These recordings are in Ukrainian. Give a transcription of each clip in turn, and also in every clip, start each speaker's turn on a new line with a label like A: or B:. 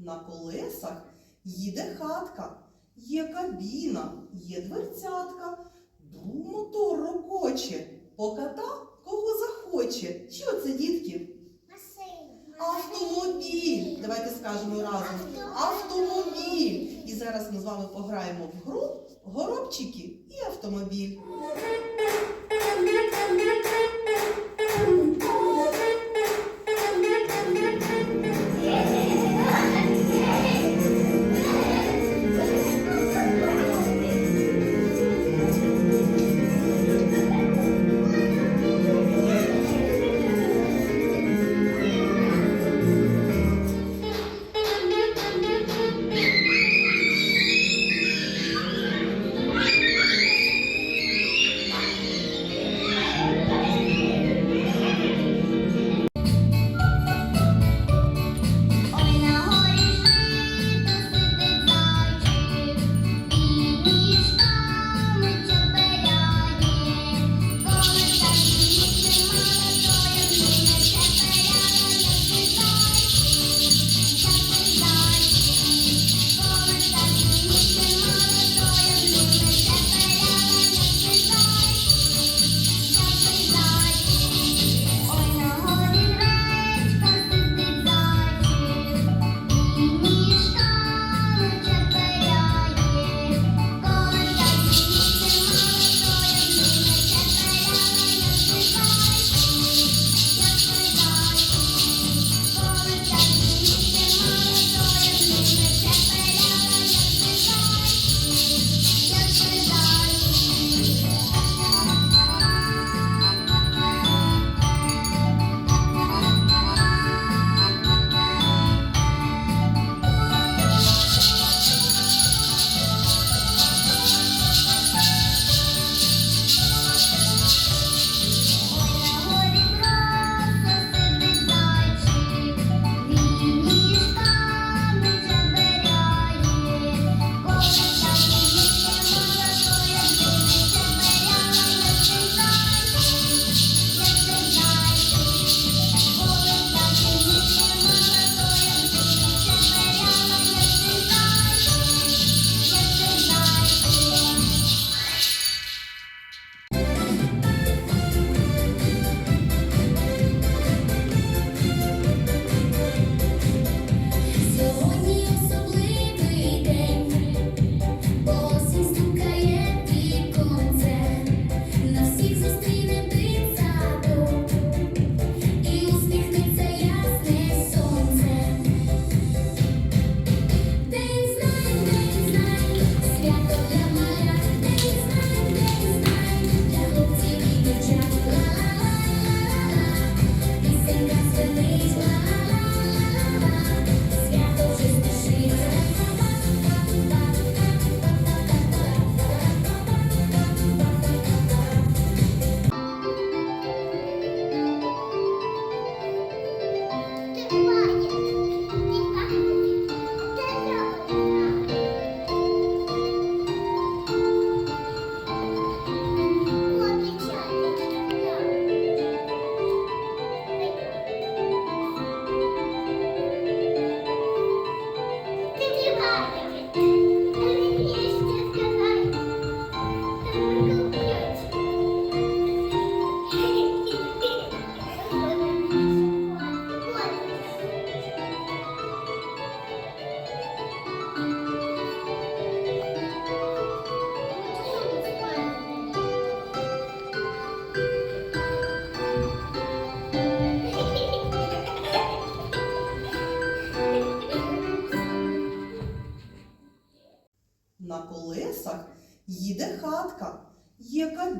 A: На колесах їде хатка, є кабіна, є дверцятка. Мотор рокоче, поката кого захоче. Що це, дітки? Автомобіль. Давайте скажемо разом. Автомобіль. І зараз ми з вами пограємо в гру горобчики і автомобіль.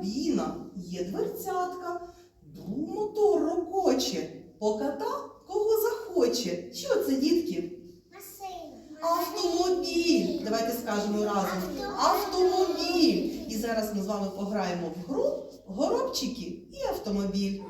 A: кабіна, є дверцятка, Бум мотор рокоче, поката кого захоче. Що це, дітки? Автомобіль! Давайте скажемо разом. Автомобіль! І зараз ми з вами пограємо в гру горобчики і автомобіль.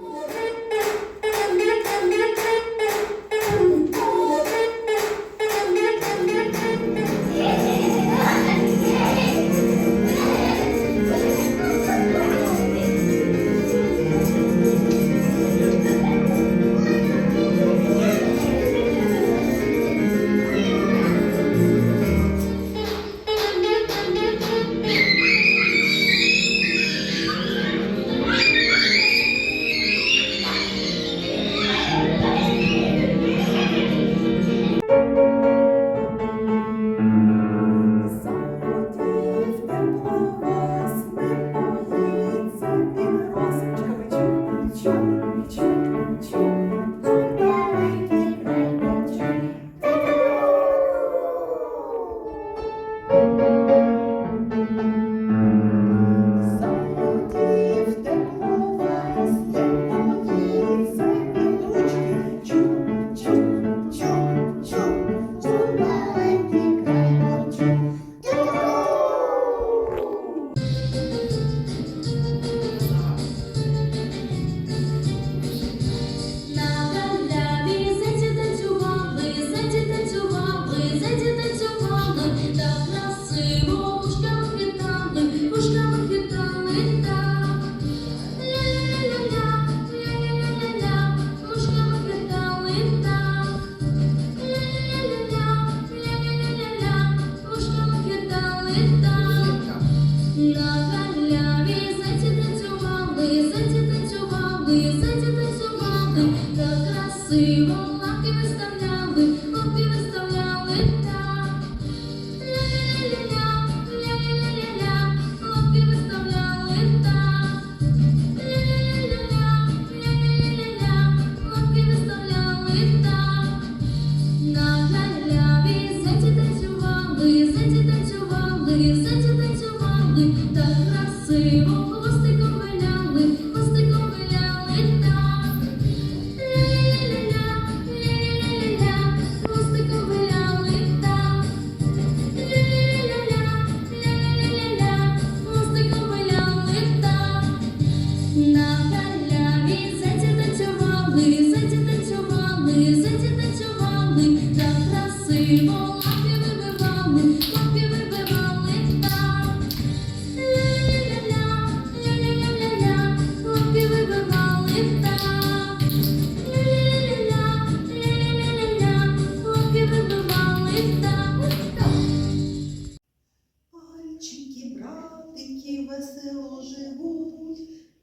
B: Весело живуть,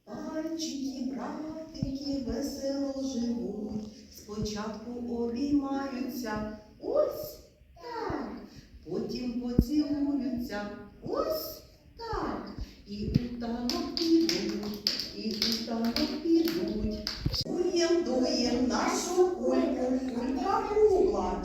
B: пальчики, братики, весело живуть. Спочатку обіймаються, ось так, потім поцілуються, ось так. І у танок підуть, і у танок підуть. Дуєм, дуєм нашу кульку, кулька кругла